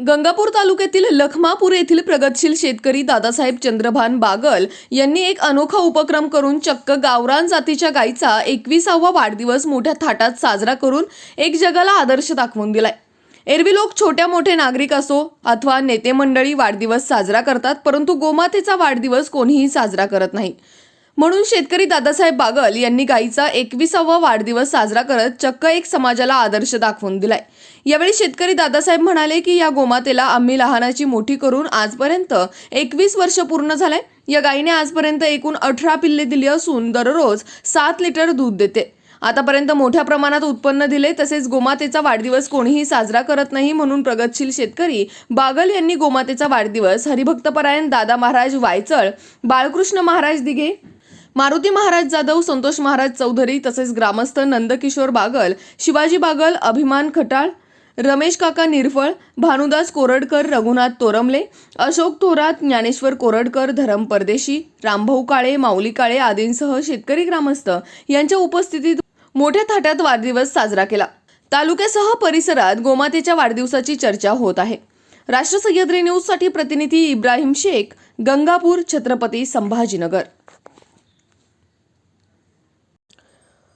गंगापूर तालुक्यातील लखमापूर येथील प्रगतशील शेतकरी दादासाहेब चंद्रभान बागल यांनी एक अनोखा उपक्रम करून चक्क गावरान जातीच्या गायीचा एकविसावा वाढदिवस मोठ्या थाटात साजरा करून एक जगाला आदर्श दाखवून दिलाय. एरवी लोक छोट्या मोठे नागरिक असो अथवा नेते मंडळी वाढदिवस साजरा करतात परंतु गोमातेचा वाढदिवस कोणीही साजरा करत नाही. म्हणून शेतकरी दादासाहेब बागल यांनी गायीचा एकविसावा वाढदिवस साजरा करत चक्क एक समाजाला आदर्श दाखवून दिलाय. यावेळी शेतकरी दादासाहेब म्हणाले की या गोमातेला आम्ही लहानाची मोठी करून आजपर्यंत एकवीस वर्ष पूर्ण झालंय. या गायीने आजपर्यंत एकूण अठरा पिल्ले दिली असून दररोज सात लिटर दूध देते. आतापर्यंत मोठ्या प्रमाणात उत्पन्न दिले तसेच गोमातेचा वाढदिवस कोणीही साजरा करत नाही म्हणून प्रगतशील शेतकरी बागल यांनी गोमातेचा वाढदिवस हरिभक्तपरायण दादा महाराज वायचळ बाळकृष्ण महाराज दिघे मारुती महाराज जाधव संतोष महाराज चौधरी तसेच ग्रामस्थ नंदकिशोर बागल शिवाजी बागल अभिमान खटाळ रमेश काका निरफळ भानुदास कोरडकर रघुनाथ तोरमले अशोक थोरात ज्ञानेश्वर कोरडकर धरम परदेशी रामभाऊ काळे माऊली काळे आदींसह शेतकरी ग्रामस्थ यांच्या उपस्थितीत मोठ्या थाटात वाढदिवस साजरा केला. तालुक्यासह परिसरात गोमातेच्या वाढदिवसाची चर्चा होत आहे. राष्ट्र सह्याद्री न्यूजसाठी प्रतिनिधी इब्राहिम शेख गंगापूर छत्रपती संभाजीनगर.